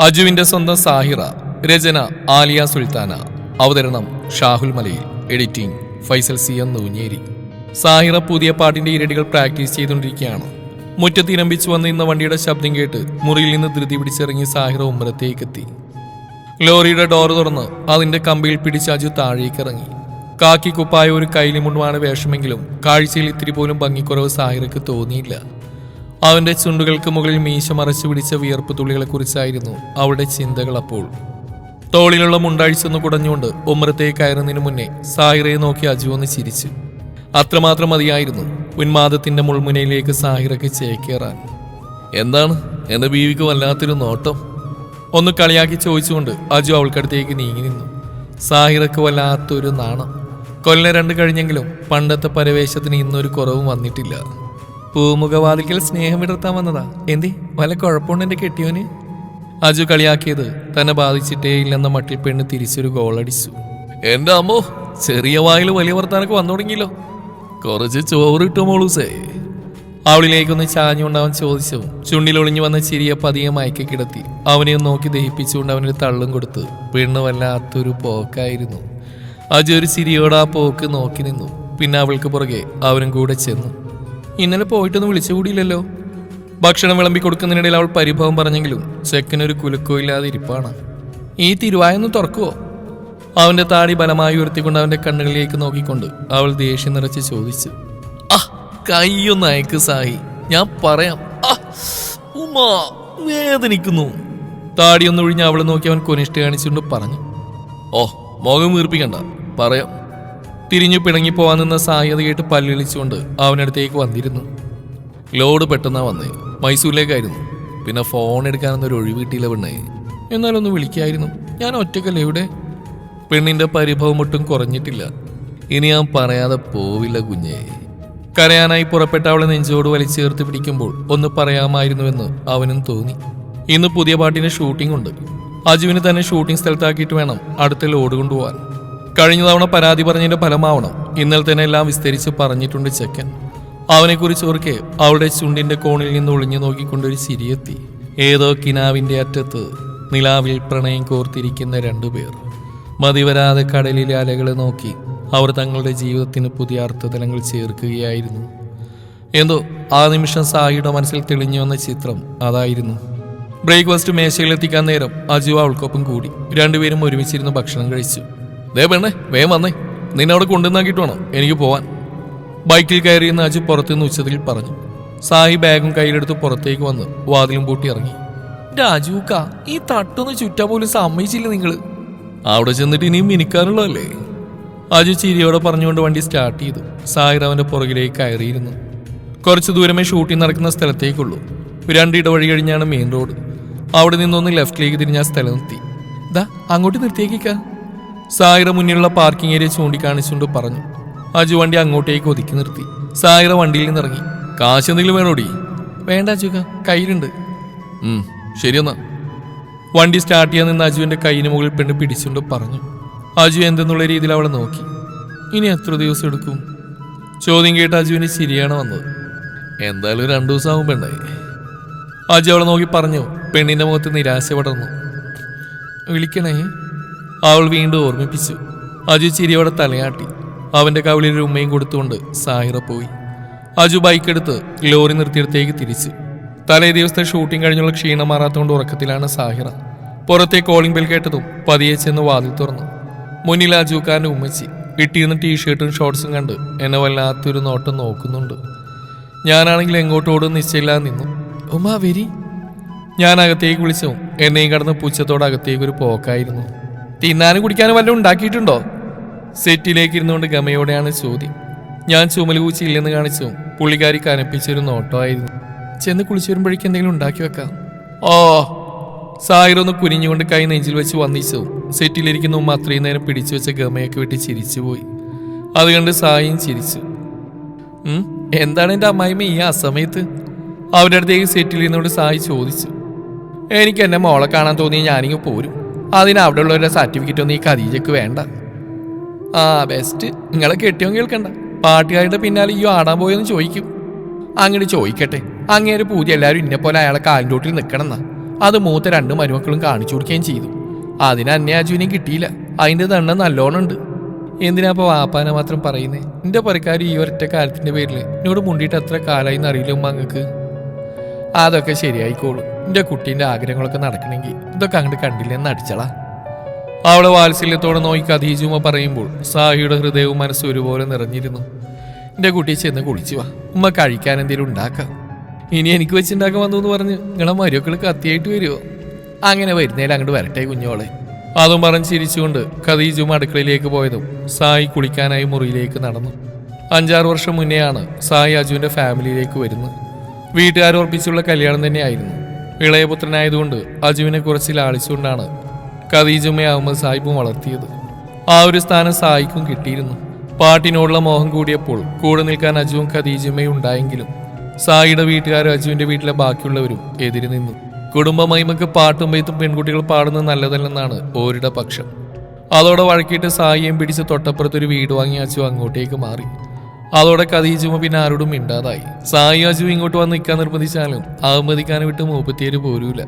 അജുവിന്റെ സ്വന്തം സാഹിറ രചന ആലിയ സുൽത്താന. അവതരണം Shahul Malayil. Editing Faisal C M Noonjeri. Sahira പുതിയ പാട്ടിന്റെ ഇരടികൾ പ്രാക്ടീസ് ചെയ്തുകൊണ്ടിരിക്കുകയാണ്. മുറ്റത്ത് ഇരമ്പിച്ചു വന്ന ഇന്ന വണ്ടിയുടെ ശബ്ദം കേട്ട് മുറിയിൽ നിന്ന് ധൃതി പിടിച്ചിറങ്ങി സാഹിറ ഉമ്മരത്തേക്ക് എത്തി ലോറിയുടെ ഡോർ തുറന്ന് അതിന്റെ കമ്പിയിൽ പിടിച്ച് അജു താഴേക്ക് ഇറങ്ങി കാക്കി കുപ്പായ ഒരു കൈലിമുണ്ടുമാണ് വേഷമെങ്കിലും കാഴ്ചയിൽ ഇത്തിരി പോലും ഭംഗിക്കുറവ് സാഹിറയ്ക്ക് തോന്നിയില്ല. അവന്റെ ചുണ്ടുകൾക്ക് മുകളിൽ മീശ മറച്ചു പിടിച്ച വിയർപ്പ് തുള്ളികളെ കുറിച്ചായിരുന്നു അവളുടെ ചിന്തകൾ അപ്പോൾ. തോളിലുള്ള ഒന്ന് കുടഞ്ഞുകൊണ്ട് ഉമ്മറത്തേക്ക് കയറുന്നതിന് മുന്നേ സാഹിറയെ നോക്കി അജു ഒന്ന് ചിരിച്ചു. അത്രമാത്രം മതിയായിരുന്നു ഉന്മാദത്തിന്റെ മുൾമുനയിലേക്ക് സാഹിറയ്ക്ക് ചേക്കേറാൻ. എന്താണ്? എന്റെ ബീവിക്ക് വല്ലാത്തൊരു നോട്ടം. ഒന്ന് കളിയാക്കി ചോദിച്ചുകൊണ്ട് അജു അവൾക്കടുത്തേക്ക് നീങ്ങി നിന്നു. സാഹിറക്ക് വല്ലാത്തൊരു നാണം. കൊല്ലം രണ്ട് കഴിഞ്ഞെങ്കിലും പണ്ടത്തെ പരവേശത്തിന് ഇന്നൊരു കുറവും വന്നിട്ടില്ല. പൂമുഖവാതിക്കൽ സ്നേഹം വിടർത്താൻ വന്നതാ. എന്തേ? വല്ല കുഴപ്പമുണ്ട് എന്റെ കെട്ടിയോന്? അജു കളിയാക്കിയത് തന്നെ ബാധിച്ചിട്ടേ ഇല്ലെന്ന മട്ടിൽ പെണ്ണ് തിരിച്ചൊരു ഗോളടിച്ചു. എന്റെ അമ്മോ ചെറിയ വായിൽ വലിയ വർത്താനൊക്കെ വന്നു തുടങ്ങിയല്ലോ. കുറച്ച് ചോറിട്ടു മോളൂസേ. അവളിലേക്കൊന്ന് ചാഞ്ഞുകൊണ്ടവൻ ചോദിച്ചു. ചുണ്ടിലൊളിഞ്ഞു വന്ന ചിരിയെ പതിയെ മയക്കി കിടത്തി. അവനെ നോക്കി ദഹിപ്പിച്ചുകൊണ്ട് അവനൊരു തള്ളും കൊടുത്ത് പെണ്ണ് വല്ലാത്തൊരു പോക്കായിരുന്നു. അജു ഒരു ചിരിയോടെ ആ പോക്ക് നോക്കി നിന്നു. പിന്നെ അവൾക്ക് പുറകെ അവനും കൂടെ ചെന്നു. ഇന്നലെ പോയിട്ടൊന്നും വിളിച്ചുകൂടിയില്ലല്ലോ ഭക്ഷണം വിളമ്പി കൊടുക്കുന്നതിനിടയിൽ അവൾ പരിഭവം പറഞ്ഞെങ്കിലും ചെക്കനൊരു കുലുക്കോ ഇല്ലാതെ ഇരിപ്പാണ്. ഈ തിരുവായൊന്ന് തുറക്കുവോ? അവന്റെ താടി ബലമായി ഉയർത്തിക്കൊണ്ട് അവന്റെ കണ്ണുകളിലേക്ക് നോക്കിക്കൊണ്ട് അവൾ ദേഷ്യം നിറച്ച് ചോദിച്ചു. ആ കൈയൊന്ന് അയക്ക് സായി. ഞാൻ പറയാം. ഉമാ വേദനിക്കുന്നു. താടിയൊന്ന് ഒഴിഞ്ഞ് അവളെ നോക്കി അവൻ കൊനിഷ്ഠ കാണിച്ചുകൊണ്ട് പറഞ്ഞു. ഓ മുഖം വീർപ്പിക്കണ്ട. പറയാം. തിരിഞ്ഞു പിണങ്ങി പോവാൻ നിന്ന സായതയായിട്ട് പല്ലിളിച്ചുകൊണ്ട് അവനടുത്തേക്ക് വന്നിരുന്നു. ലോഡ് പെട്ടെന്നാ വന്നേ. മൈസൂരിലേക്കായിരുന്നു. പിന്നെ ഫോൺ എടുക്കാനൊന്നും ഒരു ഒഴിവ് കിട്ടിയില്ല പെണ്ണേ. എന്നാലൊന്ന് വിളിക്കായിരുന്നു. ഞാൻ ഒറ്റക്കല്ലേ ഇവിടെ? പെണ്ണിന്റെ പരിഭവം ഒട്ടും കുറഞ്ഞിട്ടില്ല. ഇനി ഞാൻ പറയാതെ പോവില്ല കുഞ്ഞേ. കരയാനായി പുറപ്പെട്ട അവളെ നെഞ്ചോട് വലിച്ചേർത്ത് പിടിക്കുമ്പോൾ ഒന്ന് പറയാമായിരുന്നുവെന്ന് അവനും തോന്നി. ഇന്ന് പുതിയ പാട്ടിന് ഷൂട്ടിംഗ് ഉണ്ട്. അജുവിന് തന്നെ ഷൂട്ടിംഗ് സ്ഥലത്താക്കിയിട്ട് വേണം അടുത്ത ലോഡ് കൊണ്ടുപോകാൻ കഴിഞ്ഞ തവണ പരാതി പറഞ്ഞതിന്റെ ഫലമാവണം. ഇന്നലെ തന്നെ എല്ലാം വിസ്തരിച്ച് പറഞ്ഞിട്ടുണ്ട് ചെക്കൻ. അവനെക്കുറിച്ച് ഓർക്കെ അവളുടെ ചുണ്ടിന്റെ കോണിൽ നിന്ന് ഒളിഞ്ഞു നോക്കിക്കൊണ്ടൊരു ചിരിയെത്തി ഏതോ കിനാവിന്റെ അറ്റത്ത് നിലാവിൽ പ്രണയം കോർത്തിരിക്കുന്ന രണ്ടുപേർ മതിവരാതെ കടലിലെ അലകളെ നോക്കി അവർ തങ്ങളുടെ ജീവിതത്തിന് പുതിയ അർത്ഥതലങ്ങൾ ചേർക്കുകയായിരുന്നു. എന്തോ ആ നിമിഷം സായിയുടെ മനസ്സിൽ തെളിഞ്ഞു വന്ന ചിത്രം അതായിരുന്നു. ബ്രേക്ക്ഫാസ്റ്റ് മേശയിലെത്തിക്കാൻ നേരം അജു അവൾക്കൊപ്പം കൂടി. രണ്ടുപേരും ഒരുമിച്ചിരുന്ന് ഭക്ഷണം കഴിച്ചു. ദേ പെണ്ണേ വേഗം വന്നേ. നിന്നെ അവിടെ കൊണ്ടുവന്നാക്കിയിട്ട് വേണം എനിക്ക് പോവാൻ. ബൈക്കിൽ കയറിയെന്ന് അജു പുറത്തുനിന്ന് ഉച്ചത്തിൽ പറഞ്ഞു. സായി ബാഗും കയ്യിലെടുത്ത് പുറത്തേക്ക് വന്ന് വാതിലും പൂട്ടി ഇറങ്ങി. രാജുക്ക ഈ തട്ടൊന്ന് ചുറ്റാ പോലും സമ്മതിച്ചില്ല നിങ്ങൾ. അവിടെ ചെന്നിട്ട് ഇനിയും മിനിക്കാനുള്ളതല്ലേ? അജു ചിരിയോടെ പറഞ്ഞുകൊണ്ട് വണ്ടി സ്റ്റാർട്ട് ചെയ്തു. സായി അവന്റെ പുറകിലേക്ക് കയറിയിരുന്നു. കുറച്ച് ദൂരമേ ഷൂട്ടിംഗ് നടക്കുന്ന സ്ഥലത്തേക്കുള്ളൂ. രണ്ട് ഇടവഴി കഴിഞ്ഞാണ് മെയിൻ റോഡ്. അവിടെ നിന്നൊന്ന് ലെഫ്റ്റിലേക്ക് തിരിഞ്ഞ സ്ഥലം നിർത്തി. ദാ അങ്ങോട്ട് നിർത്തിയേക്കാ സായിറ മുന്നിലുള്ള പാർക്കിംഗ് ഏരിയ ചൂണ്ടിക്കാണിച്ചുകൊണ്ട് പറഞ്ഞു. അജു വണ്ടി അങ്ങോട്ടേക്ക് ഒതുക്കി നിർത്തി. സായിറ വണ്ടിയിൽ നിന്നിറങ്ങി. കാശ് എന്തെങ്കിലും വേണോടി? വേണ്ട അജുക കയ്യിലുണ്ട്. ശരിയെന്നാ വണ്ടി സ്റ്റാർട്ട് ചെയ്യാൻ നിന്ന് അജുവിന്റെ കൈയിന് മുകളിൽ പെണ്ണ് പിടിച്ചുകൊണ്ട് പറഞ്ഞു. അജു എന്തെന്നുള്ള രീതിയിൽ അവളെ നോക്കി. ഇനി എത്ര ദിവസം എടുക്കും? ചോദ്യം കേട്ട് അജുവിന് ശരിയാണ് വന്നത്. എന്തായാലും രണ്ടു ദിവസം ആകും പെണ്ണായി അജു അവളെ നോക്കി പറഞ്ഞു. പെണ്ണിന്റെ മുഖത്ത് നിരാശ പടർന്നു. വിളിക്കണേ. അവൾ വീണ്ടും ഓർമ്മിപ്പിച്ചു. അജു ചിരിയോടെ തലയാട്ടി. അവന്റെ കവിളിൽ ഒരു ഉമ്മയും കൊടുത്തുകൊണ്ട് സാഹിറ പോയി. അജു ബൈക്കെടുത്ത് ലോറി നിർത്തിയിടത്തേക്ക് തിരിച്ചു. തലേ ദിവസത്തെ ഷൂട്ടിംഗ് കഴിഞ്ഞുള്ള ക്ഷീണം മാറാത്തതുകൊണ്ട് ഉറക്കത്തിലാണ് സാഹിറ പുറത്തെ കോളിംഗ് ബെൽ കേട്ടതും പതിയെ ചെന്ന് വാതിൽ തുറന്നു. മുന്നിൽ അജുക്കാരന്റെ ഉമ്മച്ചി. ഇട്ടിരുന്ന ടീഷർട്ടും ഷോർട്സും കണ്ട് എന്നെ വല്ലാത്തൊരു നോട്ടം നോക്കുന്നുണ്ട്. ഞാനാണെങ്കിൽ എങ്ങോട്ടോടും നിശ്ചയില്ലാതെ നിന്നു. ഉമ്മ വെരി. ഞാൻ അകത്തേക്ക് വിളിച്ചു എന്നെയും കടന്ന് പുച്ഛത്തോടെ അകത്തേക്ക് ഒരു പോക്കായിരുന്നു. തിന്നാനും കുടിക്കാനും വല്ലതും ഉണ്ടാക്കിയിട്ടുണ്ടോ? സെറ്റിലേക്ക് ഇരുന്നുകൊണ്ട് ഗമയോടെയാണ് ചോദ്യം. ഞാൻ ചുമൽ കൂച്ചിയില്ലെന്ന് കാണിച്ചു. പുള്ളിക്കാരി കനപ്പിച്ചൊരു നോട്ടമായിരുന്നു. ചെന്ന് കുളിച്ചു വരുമ്പോഴേക്ക് എന്തെങ്കിലും ഉണ്ടാക്കി വെക്കാം. ഓ സായിറൊന്ന് കുനിഞ്ഞുകൊണ്ട് കൈ നെഞ്ചിൽ വെച്ച് വന്നിച്ചു. സെറ്റിലിരിക്കുന്ന ഉമ്മ അത്രയും നേരം പിടിച്ചു വെച്ച ഗമയൊക്കെ വിട്ട് ചിരിച്ചുപോയി അത് കണ്ട് സായിയും ചിരിച്ചു. എന്താണ് എന്റെ അമ്മായിമ്മ ഈ ആ സമയത്ത് അവരുടെ അടുത്തേക്ക് സെറ്റിൽ ഇരുന്നുകൊണ്ട് സായി ചോദിച്ചു. എനിക്ക് എന്നെ മോളെ കാണാൻ തോന്നി ഞാനിങ്ങ് പോരും. അതിന് അവിടെ ഉള്ളവരുടെ സർട്ടിഫിക്കറ്റ് ഒന്നും ഈ ഖദീജക്ക് വേണ്ട. ആ ബെസ്റ്റ് നിങ്ങളെ കെട്ടിയോ കേൾക്കണ്ട. പാട്ടുകാരുടെ പിന്നാലെ ഈ ആടാൻ പോയെന്ന് ചോദിക്കും. അങ്ങനെ ചോദിക്കട്ടെ. അങ്ങേര് പൂതി എല്ലാവരും ഇന്നെപ്പോലെ പോലെ അയാളെ കാലിന്റെ നിൽക്കണം എന്നാ അത് മൂത്ത രണ്ട് മരുമക്കളും കാണിച്ചു കൊടുക്കുകയും ചെയ്തു. അതിന് അന്നെ അജുവിനെ കിട്ടിയില്ല. അതിന്റെ തണ്ണ നല്ലോണം ഉണ്ട്. എന്തിനാ അപ്പോൾ വാപ്പാനെ മാത്രം പറയുന്നേ? എന്റെ പുറക്കാർ ഈ ഒരൊറ്റ കാലത്തിന്റെ പേരിൽ എന്നോട് മുണ്ടിയിട്ട് എത്ര കാലമായി എന്നറിയില്ല അങ്ങക്ക്. അതൊക്കെ ശരിയായിക്കോളും. എന്റെ കുട്ടീന്റെ ആഗ്രഹങ്ങളൊക്കെ നടക്കണമെങ്കിൽ ഇതൊക്കെ അങ്ങോട്ട് കണ്ടില്ലെന്ന് അടിച്ചളാ. അവളെ വാത്സല്യത്തോടെ നോക്കി ഖദീജുമ പറയുമ്പോൾ സാഹിയുടെ ഹൃദയവും മനസ്സും ഒരുപോലെ നിറഞ്ഞിരുന്നു. എന്റെ കുട്ടി ചെന്ന് കുളിച്ചു വാ. ഉമ്മ കഴിക്കാൻ എന്തെങ്കിലും ഉണ്ടാക്കാം. ഇനി എനിക്ക് വെച്ചുണ്ടാക്കാൻ വന്നു എന്ന് പറഞ്ഞ് നിങ്ങളെ മരുക്കൾ കത്തിയായിട്ട് വരുമോ അങ്ങനെ വരുന്നതിൽ അങ്ങോട്ട് വരട്ടെ കുഞ്ഞോളെ അതും പറഞ്ഞ് ചിരിച്ചുകൊണ്ട് ഖദീജും അടുക്കളയിലേക്ക് പോയതും സായി കുളിക്കാനായി മുറിയിലേക്ക് നടന്നു. അഞ്ചാറ് വർഷം മുന്നെയാണ് സായി അജുവിന്റെ ഫാമിലിയിലേക്ക് വരുന്നത്. വീട്ടുകാർ ഉറപ്പിച്ചുള്ള കല്യാണം തന്നെയായിരുന്നു. ഇളയപുത്രനായതുകൊണ്ട് അജുവിനെ കുറച്ച് ലാളിച്ചുകൊണ്ടാണ് ഖദീജുമ്മ അഹമ്മദ് സാഹിബും വളർത്തിയത്. ആ ഒരു സ്ഥാനം സായിക്കും കിട്ടിയിരുന്നു. പാട്ടിനോടുള്ള മോഹം കൂടിയപ്പോൾ കൂടെ നിൽക്കാൻ അജുവും ഖദീജുമ്മയും ഉണ്ടായെങ്കിലും സായിയുടെ വീട്ടുകാരും അജുവിന്റെ വീട്ടിലെ ബാക്കിയുള്ളവരും എതിര് നിന്നു. കുടുംബ മൈമക്ക് പാട്ടും പെയ്ത്തും പെൺകുട്ടികൾ പാടുന്നത് നല്ലതല്ലെന്നാണ് ഓരുടെ പക്ഷം. അതോടെ വഴക്കിയിട്ട് സായിയും പിടിച്ച് തൊട്ടപ്പുറത്തൊരു വീട് വാങ്ങി അച്ചു അങ്ങോട്ടേക്ക് മാറി. അതോടെ കഥീജുമ പിന്നെ ആരോടും മിണ്ടാതായി. സായി അജു ഇങ്ങോട്ട് വന്ന് നിൽക്കാൻ നിർബന്ധിച്ചാലും അഹമ്മദിക്കാനെ വിട്ട് മൂപ്പത്തിയേര് പോരൂല.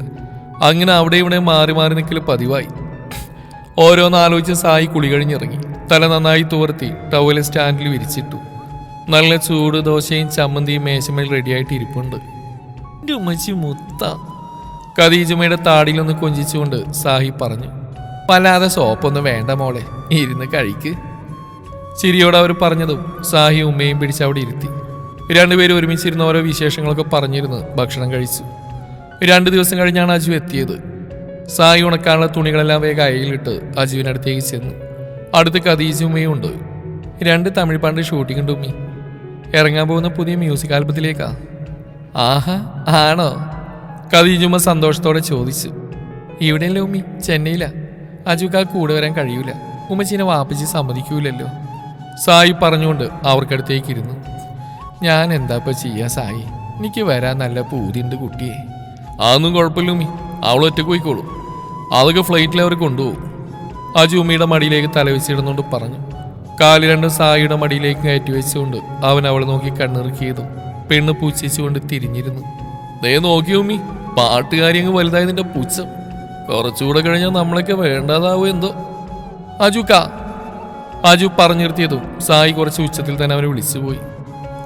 അങ്ങനെ അവിടെ ഇവിടെ മാറി മാറി നിൽക്കൽ പതിവായി. ഓരോന്നാലോചിച്ച് സായി കുളി കഴിഞ്ഞിറങ്ങി. തല നന്നായി തോർത്തി ടവൽ സ്റ്റാൻഡിൽ വിരിച്ചിട്ടു. നല്ല ചൂട് ദോശയും ചമ്മന്തിയും മേശമേൽ റെഡിയായിട്ട് ഇരിപ്പുണ്ട്. മുത്ത. ഖദീജുമയുടെ താടിയിലൊന്ന് കൊഞ്ചിച്ചുകൊണ്ട് സാഹി പറഞ്ഞു. വല്ലാതെ സോപ്പൊന്നും വേണ്ട മോളെ. ഇരുന്ന് കഴിക്ക്. ചിരിയോടെ അവർ പറഞ്ഞതും സാഹി ഉമ്മയും പിടിച്ച് അവിടെ ഇരുത്തി. രണ്ടുപേരും ഒരുമിച്ചിരുന്ന ഓരോ വിശേഷങ്ങളൊക്കെ പറഞ്ഞിരുന്ന് ഭക്ഷണം കഴിച്ചു. രണ്ടു ദിവസം കഴിഞ്ഞാണ് അജു എത്തിയത്. സായി ഉണക്കാനുള്ള തുണികളെല്ലാം വേഗം അയയിലിട്ട് അജുവിനടുത്തേക്ക് ചെന്നു. അടുത്ത് കദീജുമ്മയും ഉണ്ട്. രണ്ട് തമിഴ് പാണ്ട് ഷൂട്ടിംഗ് ഉണ്ട് ഉമ്മി. ഇറങ്ങാൻ പോകുന്ന പുതിയ മ്യൂസിക് ആൽബത്തിലേക്കാ. ആഹാ ആണോ? കദീജുമ്മ സന്തോഷത്തോടെ ചോദിച്ചു. ഇവിടെയല്ലേ ഉമ്മി? ചെന്നൈയിലാ. അജുക്ക് ആ കൂടെ വരാൻ കഴിയൂല. ഉമ്മച്ചീനെ വാപ്പിച്ച് സമ്മതിക്കൂലല്ലോ. സായി പറഞ്ഞുകൊണ്ട് അവർക്കടുത്തേക്ക് ഇരുന്നു. ഞാൻ എന്താപ്പ ചെയ്യാ സായി? എനിക്ക് വരാൻ നല്ല പൂതിണ്ട് കുട്ടിയെ. അതൊന്നും കുഴപ്പമില്ല ഉമ്മി. അവൾ ഒറ്റയ്ക്ക് പോയിക്കോളൂ. അതൊക്കെ ഫ്ലൈറ്റിൽ അവർ കൊണ്ടുപോകും. അജു ഉമ്മിയുടെ മടിയിലേക്ക് തലവെച്ചിടുന്നുകൊണ്ട് പറഞ്ഞു. കാലി രണ്ട് സായിയുടെ മടിയിലേക്ക് കയറ്റി വെച്ചുകൊണ്ട് അവൻ അവളെ നോക്കി കണ്ണിറുക്കിയതും പെണ്ണ് പൂച്ചിച്ചുകൊണ്ട് തിരിഞ്ഞിരുന്നു. ദേ നോക്കി ഉമ്മി. പാട്ടുകാരി അങ്ങ് വലുതായതിന്റെ പൂച്ച കുറച്ചുകൂടെ കഴിഞ്ഞാൽ നമ്മളൊക്കെ വേണ്ടതാവോ എന്തോ? അജുക്ക അജു പറഞ്ഞു നിർത്തിയതും? സായി കുറച്ച് ഉച്ചത്തിൽ തന്നെ അവനെ വിളിച്ചുപോയി.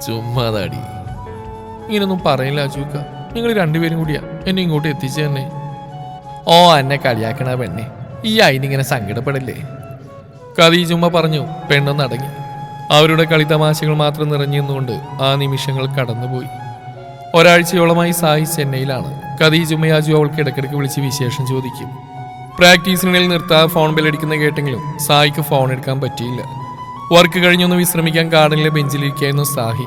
ചുമ്മാതാടി. ഇങ്ങനൊന്നും പറയില്ല അജുക്ക നിങ്ങൾ രണ്ടുപേരും കൂടിയാ. എന്നെ ഇങ്ങോട്ട് എത്തിച്ചു തന്നെ. ഓ എന്നെ കളിയാക്കണ പെണ്ണെ. ഈ അയിനിങ്ങനെ സങ്കടപ്പെടല്ലേ? കദീജുമ്മ പറഞ്ഞു പെണ്ണൊന്നടങ്ങി അവരുടെ കളിതമാശകൾ മാത്രം നിറഞ്ഞു നിന്നുകൊണ്ട് ആ നിമിഷങ്ങൾ കടന്നുപോയി. ഒരാഴ്ചയോളമായി സായി ചെന്നൈയിലാണ്. ഖദീജുമ്മയാജു അവൾക്ക് ഇടയ്ക്കിടയ്ക്ക് വിളിച്ച് വിശേഷം ചോദിക്കും. പ്രാക്ടീസിനിടയിൽ നിർത്താതെ ഫോൺ ബില്ലടിക്കുന്ന കേട്ടെങ്കിലും സായിക്ക് ഫോൺ എടുക്കാൻ പറ്റിയില്ല. വർക്ക് കഴിഞ്ഞൊന്ന് വിശ്രമിക്കാൻ ഗാർഡനിലെ ബെഞ്ചിലിരിക്കായിരുന്നു സാഹി.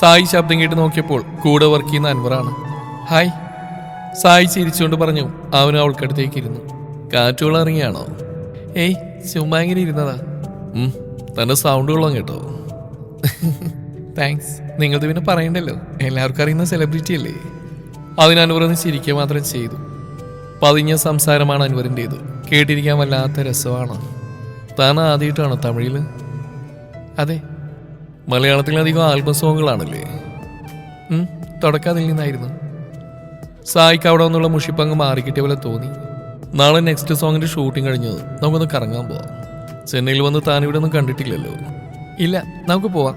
സായി ശബ്ദം കേട്ട് നോക്കിയപ്പോൾ കൂടെ വർക്ക് ചെയ്യുന്ന അൻവറാണ്. ഹായ്. സായി ചിരിച്ചുകൊണ്ട് പറഞ്ഞു അവനും അവൾക്കടുത്തേക്ക് ഇരുന്നു. കാറ്റുകൾ ഇറങ്ങിയാണോ? ഏയ് ചുമ്മാ ഇങ്ങനെ ഇരുന്നതാ. ഉം, തന്റെ സൗണ്ട് കൊള്ളാം കേട്ടോ. താങ്ക്സ് നിങ്ങൾ പിന്നെ പറയണ്ടല്ലോ. എല്ലാവർക്കും അറിയുന്ന സെലിബ്രിറ്റി അല്ലേ? അതിന് അൻവർ ഒന്ന് ചിരിക്കുക മാത്രം ചെയ്തു. പതിഞ്ഞ സംസാരമാണ് അൻവറിന്റേത് കേട്ടിരിക്കാൻ വല്ലാത്ത രസമാണ്. താൻ ആദ്യമായിട്ടാണ് തമിഴിൽ അതെ മലയാളത്തിലധികം ആൽബം സോങ്ങുകളാണല്ലേ? ഉം, തുടക്കം അതിൽ നിന്നായിരുന്നു. സായിക്ക് അവിടെ നിന്നുള്ള മുഷിപ്പങ്ങ് മാറിക്കിട്ടിയ പോലെ തോന്നി. നാളെ നെക്സ്റ്റ് സോങ്ങിന്റെ ഷൂട്ടിംഗ് കഴിഞ്ഞത് നമുക്കൊന്ന് കറങ്ങാൻ പോവാം. ചെന്നൈയിൽ വന്ന് താൻ ഇവിടെ ഒന്നും കണ്ടിട്ടില്ലല്ലോ. ഇല്ല നമുക്ക് പോവാം.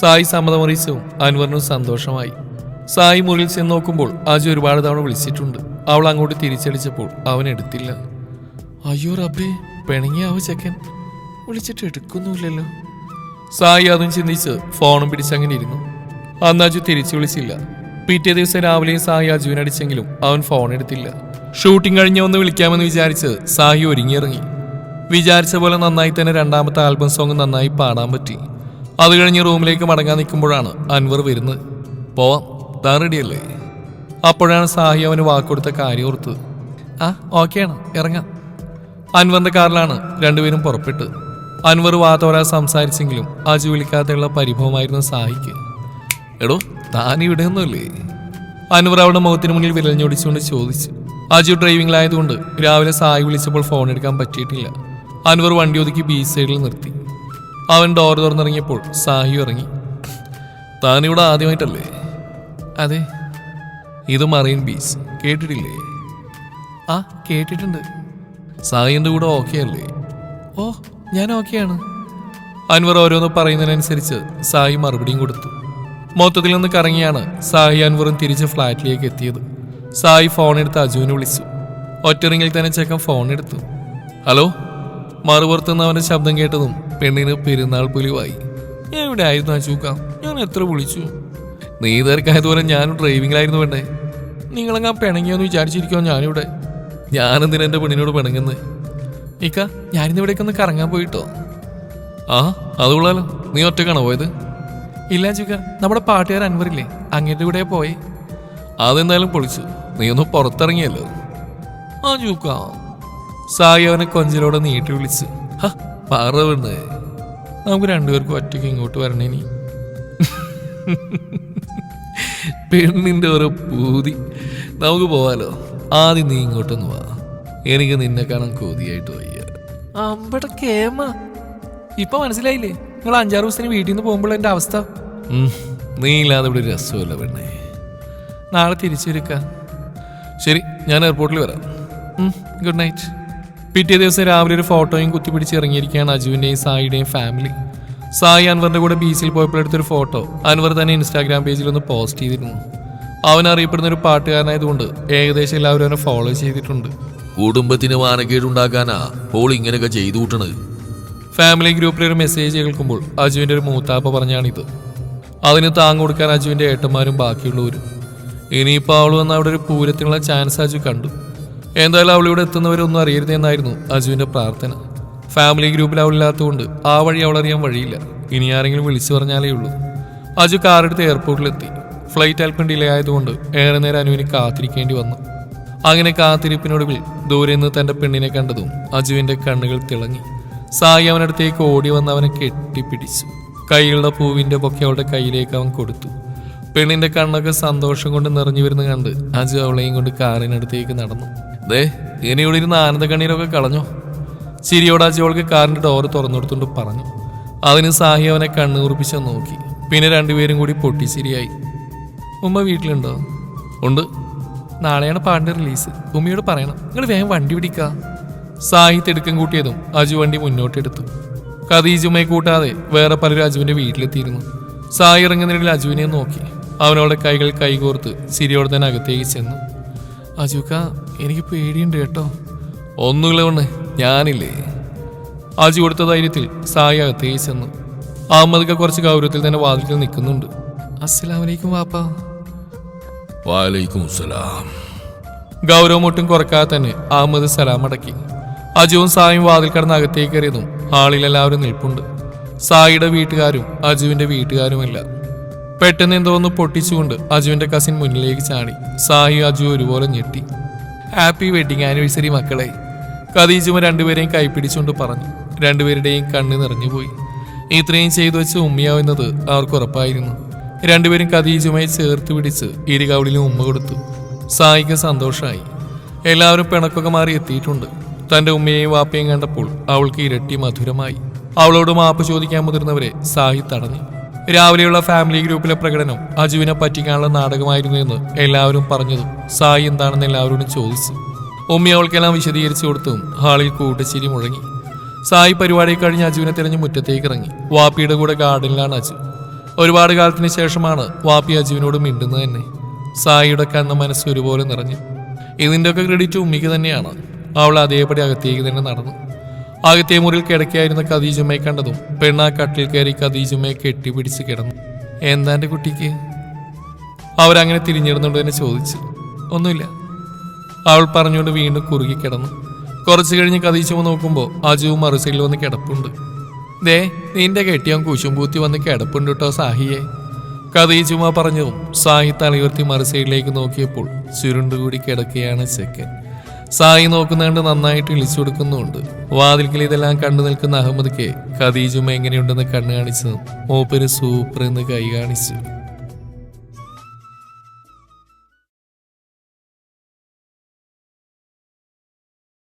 സായി സമ്മതമറിയിച്ചും അൻവറിനും സന്തോഷമായി. സായി മുറിയിൽ ചെന്ന് നോക്കുമ്പോൾ ആജി ഒരുപാട് തവണ വിളിച്ചിട്ടുണ്ട്. അവൾ അങ്ങോട്ട് തിരിച്ചടിച്ചപ്പോൾ അവൻ എടുത്തില്ല. അയ്യോ റബ്ബേ പിണങ്ങിയാവോ ചെക്കൻ. വിളിച്ചിട്ട് എടുക്കുന്നുമില്ലല്ലോ. സായി അതും ചിന്തിച്ച് ഫോണും പിടിച്ചങ്ങനെ ഇരുന്നു. അന്ന് അജു തിരിച്ചു വിളിച്ചില്ല. പിറ്റേ ദിവസം രാവിലെ സായി അജുവിനടിച്ചെങ്കിലും അവൻ ഫോൺ എടുത്തില്ല. ഷൂട്ടിംഗ് കഴിഞ്ഞ് ഒന്ന് വിളിക്കാമെന്ന് വിചാരിച്ച് സായി ഒരുങ്ങിയിറങ്ങി. വിചാരിച്ച പോലെ നന്നായി തന്നെ രണ്ടാമത്തെ ആൽബം സോങ് നന്നായി പാടാൻ പറ്റി. അത് കഴിഞ്ഞ് റൂമിലേക്ക് മടങ്ങാൻ നിൽക്കുമ്പോഴാണ് അൻവർ വരുന്നത്. പോവാം താൻ റെഡിയല്ലേ? അപ്പോഴാണ് സാഹി അവന് വാക്കൊടുത്ത കാര്യം ഓർത്തത്. ആ ഓക്കെയാണ് ഇറങ്ങാം. അൻവറിന്റെ കാറിലാണ് രണ്ടുപേരും പുറപ്പെട്ട് അൻവർ വാത്തോരാ സംസാരിച്ചെങ്കിലും അജു വിളിക്കാതെയുള്ള പരിഭവമായിരുന്നു സാഹിക്ക്. എടോ താൻ ഇവിടെ ഒന്നുമില്ലേ അൻവർ അവളുടെ മുഖത്തിന് മുന്നിൽ വിരലഞ്ഞൊടിച്ചുകൊണ്ട് ചോദിച്ചു. അജു ഡ്രൈവിംഗിലായതുകൊണ്ട് രാവിലെ സായി വിളിച്ചപ്പോൾ ഫോൺ എടുക്കാൻ പറ്റിയിട്ടില്ല. അൻവർ വണ്ടി ഒതുക്കി ബീച്ച് സൈഡിൽ നിർത്തി. അവൻ ഡോർ തുറന്നിറങ്ങിയപ്പോൾ സാഹി ഇറങ്ങി. താനിവിടെ ആദ്യമായിട്ടല്ലേ? അതെ. ഇത് മറൈൻ ബീച്ച് കേട്ടിട്ടില്ലേ? ആ കേട്ടിട്ടുണ്ട്. സായിന്റെ കൂടെ ഓക്കെ അല്ലേ? ഓ ഞാൻ ഓക്കെയാണ് അൻവർ ഓരോന്ന് പറയുന്നതിനനുസരിച്ച് സായി മറുപടിയും കൊടുത്തു. മൊത്തത്തിൽ നിന്ന് കറങ്ങിയാണ് സായി അൻവറും തിരിച്ച് ഫ്ലാറ്റിലേക്ക് എത്തിയത്. സായി ഫോൺ എടുത്ത് അജുവിനെ വിളിച്ചു. ഒറ്ററിങ്ങിൽ തന്നെ ചെക്കൻ ഫോൺ എടുത്തു. ഹലോ? മറുപുറത്തുനിന്ന് അവന്റെ ശബ്ദം കേട്ടതും പെണ്ണിന് പെരുന്നാൾ പുലിവായി. എവിടെ ആയിരുന്നു അജൂക്ക? ഞാൻ എത്ര വിളിച്ചു? നീ തിരക്കായതുപോലെ ഞാനും ഡ്രൈവിംഗിലായിരുന്നു വേണ്ടേ നിങ്ങളങ്ങാ പിണങ്ങിയോന്ന് വിചാരിച്ചിരിക്കോ ഞാനിവിടെ. ഞാനെന്തിനാ എന്റെ പെണ്ണിനോട് പിണങ്ങുന്നത് ഇക്ക ഞാനിന്ന് ഇവിടേക്ക് ഒന്ന് കറങ്ങാൻ പോയിട്ടോ. ആ അത് കൊള്ളാലോ. നീ ഒറ്റക്കാണോ പോയത്? ഇല്ല ചുക്ക നമ്മുടെ പാട്ടുകാർ അൻവറില്ലേ? അങ്ങേരുടെ കൂടെ പോയി. അതെന്തായാലും പൊളിച്ചു. നീ ഒന്ന് പുറത്തിറങ്ങിയല്ലോ. ആ ചൂക്ക സായി അവനെ കൊഞ്ചിലോടെ നീട്ടി വിളിച്ച്. ഹ പറവണ്ണേ നമുക്ക് രണ്ടുപേർക്കും ഒറ്റയ്ക്ക് ഇങ്ങോട്ട് വരണേ നീ പെണ്ണിന്റെ ഓരോ പൂതി. നമുക്ക് പോവാലോ? ആദ്യം നീ ഇങ്ങോട്ടൊന്ന് വാ. എനിക്ക് നിന്നെ കാണാൻ കൊതിയായിട്ട് വയ്യ. അമ്പട കേമ. ഇപ്പൊ മനസ്സിലായില്ലേ? നിങ്ങൾ അഞ്ചാറ് ദിവസത്തിന് വീട്ടിൽ നിന്ന് പോകുമ്പോൾ എന്റെ അവസ്ഥ? നീ ഇല്ലാതെ ഇവിടെ രസമല്ല പെണ്ണേ. നാളെ തിരിച്ചിരിക്ക. ശരി ഞാൻ എയർപോർട്ടിൽ വരാം. ഗുഡ് നൈറ്റ് പിറ്റേ ദിവസം രാവിലെ ഒരു ഫോട്ടോയും കുത്തിപ്പിടിച്ച് ഇറങ്ങിയിരിക്കുകയാണ് അജുവിന്റെയും സായിയുടെയും ഫാമിലി സായി അൻവറിന്റെ കൂടെ ബീച്ചിൽ പോയപ്പോൾ എടുത്തൊരു ഫോട്ടോ. അൻവർ തന്നെ ഇൻസ്റ്റാഗ്രാം പേജിൽ ഒന്ന് പോസ്റ്റ് ചെയ്തിരുന്നു. അവൻ അറിയപ്പെടുന്ന ഒരു പാട്ടുകാരനായതുകൊണ്ട് ഏകദേശം എല്ലാവരും അവനെ ഫോളോ ചെയ്തിട്ടുണ്ട്. കുടുംബത്തിന് മാനക്കേടുണ്ടാക്കാനാ പോൾ ഇങ്ങനെയൊക്കെ ചെയ്തു കൂട്ടണത്. ഫാമിലി ഗ്രൂപ്പിൽ ഒരു മെസ്സേജ് കേൾക്കുമ്പോൾ അജുവിന്റെ ഒരു മൂത്താപ്പ പറഞ്ഞാണിത്. അതിന് താങ്ങ് കൊടുക്കാൻ അജുവിന്റെ ഏട്ടന്മാരും ബാക്കിയുള്ളവരും. ഇനിയിപ്പോൾ അവൾ വന്ന് അവിടെ ഒരു പൂരത്തിനുള്ള ചാൻസ് അജു കണ്ടു. എന്തായാലും അവളിവിടെ എത്തുന്നവരൊന്നും അറിയരുതെന്നായിരുന്നു അജുവിന്റെ അജുവിന്റെ പ്രാർത്ഥന. ഫാമിലി ഗ്രൂപ്പിൽ അവളില്ലാത്തതുകൊണ്ട് ആ വഴി അവളറിയാൻ വഴിയില്ല. ഇനി ആരെങ്കിലും വിളിച്ചു പറഞ്ഞാലേ ഉള്ളൂ. അജു കാറെടുത്ത് എയർപോർട്ടിലെത്തി ഫ്ലൈറ്റ് അല്പം ഡിലേ ആയതുകൊണ്ട് ഏറെ നേരം അനുവിന് കാത്തിരിക്കേണ്ടി വന്നു. അങ്ങനെ കാത്തിരിപ്പിനൊടുവിൽ ദൂരെ നിന്ന് തന്റെ പെണ്ണിനെ കണ്ടതും അജുവിന്റെ കണ്ണുകൾ തിളങ്ങി. സായി അവനടുത്തേക്ക് ഓടി വന്ന് അവനെ കെട്ടിപ്പിടിച്ചു. കൈകളുടെ പൂവിന്റെ പൊക്കെ അവളുടെ കയ്യിലേക്ക് അവൻ കൊടുത്തു. പെണ്ണിന്റെ കണ്ണൊക്കെ സന്തോഷം കൊണ്ട് നിറഞ്ഞു വരുന്ന കണ്ട് അജു അവളെയും കൊണ്ട് കാറിനടുത്തേക്ക് നടന്നു. ദേ ഇനി ഇവിടെ ഇരുന്ന് ആനന്ദ കണ്ണീരൊക്കെ കളഞ്ഞോ? ചിരിയോട് ജോൾക്ക് കാറിന്റെ ഡോർ തുറന്നു കൊടുത്തുകൊണ്ട് പറഞ്ഞു. അതിന് സാഹി അവനെ കണ്ണുകുറിപ്പിച്ച് നോക്കി. പിന്നെ രണ്ടുപേരും കൂടി പൊട്ടിച്ചിരിയായി. ഉമ്മ വീട്ടിലുണ്ടോ? ഉണ്ട്. നാളെയാണ് പാണ്ടി റിലീസ് ഉമ്മയോട് പറയണം. നിങ്ങൾ വേഗം വണ്ടി പിടിക്ക. സാഹി തിടുക്കം കൂട്ടിയതും അജു വണ്ടി മുന്നോട്ടെടുത്തു. ഖദീജുമ്മയെ കൂട്ടാതെ വേറെ പലരും അജുവിന്റെ വീട്ടിലെത്തിയിരുന്നു. സായി ഇറങ്ങുന്നതിനിടയിൽ അജുവിനെ നോക്കി. അവനോടെ കൈകൾ കൈകോർത്ത് ചിരിയോടെ തന്നെ അകത്തേക്ക് ചെന്നു. അജുക്ക എനിക്ക് പേടിയുണ്ട് കേട്ടോ. ഒന്നുമില്ല കൊണ്ട് ഞാനില്ലേ? അജി കൊടുത്ത ധൈര്യത്തിൽ സായി അകത്തേക്ക് ചെന്നു. അഹമ്മദ് കുറച്ച് ഗൗരവത്തിൽ തന്നെ വാതിൽക്കൽ നിൽക്കുന്നുണ്ട്. അസ്സലാമലൈക്കും വാപ്പ. വാലൈക്കും സലാം ഗൗരവം ഒട്ടും കുറക്കാതെ തന്നെ അഹമ്മദ് സലാം അടക്കി. അജുവും സായും വാതിൽ കടന്ന് അകത്തേക്ക് കയറിയതും ഹാളിൽ എല്ലാവരും നിൽപ്പുണ്ട്. സായിയുടെ വീട്ടുകാരും അജുവിന്റെ വീട്ടുകാരുമല്ല. പെട്ടെന്ന് എന്തോ ഒന്ന് പൊട്ടിച്ചുകൊണ്ട് അജുവിന്റെ കസിൻ മുന്നിലേക്ക് ചാടി. സായി അജു ഒരുപോലെ ഞെട്ടി. ഹാപ്പി വെഡിങ് ആനിവേഴ്സറി മക്കളെ. ഖദീജുമ രണ്ടുപേരെയും കൈപ്പിടിച്ചുകൊണ്ട് പറഞ്ഞു. രണ്ടുപേരുടെയും കണ്ണ് നിറഞ്ഞുപോയി. ഇത്രയും ചെയ്തു വെച്ച് ഉമ്മയാവുന്നത് അവർക്ക് ഉറപ്പായിരുന്നു? രണ്ടുപേരും ഖദീജുമായി ചേർത്ത് പിടിച്ച് ഇരുകവളിലും ഉമ്മ കൊടുത്തു. സായിക്ക് സന്തോഷമായി എല്ലാവരും പിണക്കൊക്കെ മാറി എത്തിയിട്ടുണ്ട്. തന്റെ ഉമ്മയെയും വാപ്പയും കണ്ടപ്പോൾ അവൾക്ക് ഇരട്ടി മധുരമായി. അവളോട് മാപ്പ് ചോദിക്കാൻ മുതിർന്നവരെ സായി തടഞ്ഞു. രാവിലെയുള്ള ഫാമിലി ഗ്രൂപ്പിലെ പ്രകടനം അജുവിനെ പറ്റിക്കാനുള്ള നാടകമായിരുന്നു എന്ന് എല്ലാവരും പറഞ്ഞതും സായി എന്താണെന്ന് എല്ലാവരോടും ചോദിച്ചു. ഉമ്മി അവൾക്കെല്ലാം വിശദീകരിച്ചു കൊടുത്തും ഹാളിൽ കൂട്ടച്ചിരി മുഴങ്ങി. സായി പരിപാടി കഴിഞ്ഞ് അജുവിനെ തിരഞ്ഞ് മുറ്റത്തേക്ക് ഇറങ്ങി. വാപ്പിയുടെ കൂടെ ഗാർഡനിലാണ് അജു. ഒരുപാട് കാലത്തിന് ശേഷമാണ് വാപ്പി അജുവിനോട് മിണ്ടുന്നത് തന്നെ. സായിയുടെ കണ്ണ് മനസ്സ് ഒരുപോലെ നിറഞ്ഞു. ഇതിന്റെയൊക്കെ ക്രെഡിറ്റ് ഉമ്മിക്ക് തന്നെയാണ്. അവൾ അതേപടി അകത്തേക്ക് തന്നെ നടന്നു. അകത്തേ മുറിയിൽ കിടക്കായിരുന്ന ഖദീജുമ്മയെ കണ്ടതും പെണ്ണാ കട്ടിൽ കയറി ഖദീജുമ്മയെ കെട്ടിപ്പിടിച്ച് കിടന്നു. എന്താ എന്റെ കുട്ടിക്ക്? അവരങ്ങനെ തിരിഞ്ഞിടുന്നുണ്ട് തന്നെ ചോദിച്ചു. ഒന്നുമില്ല. അവൾ പറഞ്ഞുകൊണ്ട് വീണ്ടും കുറുകി കിടന്നു. കുറച്ചു കഴിഞ്ഞ് കതീച്ചുമ നോക്കുമ്പോൾ അജുവും മറുസയിൽ വന്ന് കിടപ്പുണ്ട്. ദേ നിന്റെ കെട്ടിയാൻ കുശുംപൂത്തി വന്ന് കിടപ്പുണ്ട് കേട്ടോ സാഹിയെ. കതീച്ചുമ പറഞ്ഞതും സായി തലയുയർത്തി മറുസൈഡിലേക്ക് നോക്കിയപ്പോൾ ചുരുണ്ടുകൂടി കിടക്കുകയാണ് ചെക്കൻ. സായി നോക്കുന്നതുകൊണ്ട് നന്നായിട്ട് ഇളിച്ചു കൊടുക്കുന്നുണ്ട് വാതിൽക്കൽ ഇതെല്ലാം കണ്ടു നിൽക്കുന്ന അഹമ്മദ് കെ ഖദീജുമ എങ്ങനെയുണ്ടെന്ന് കണ്ണു കാണിച്ചതും മൂപ്പര് സൂപ്പർ എന്ന് കൈ കാണിച്ചു.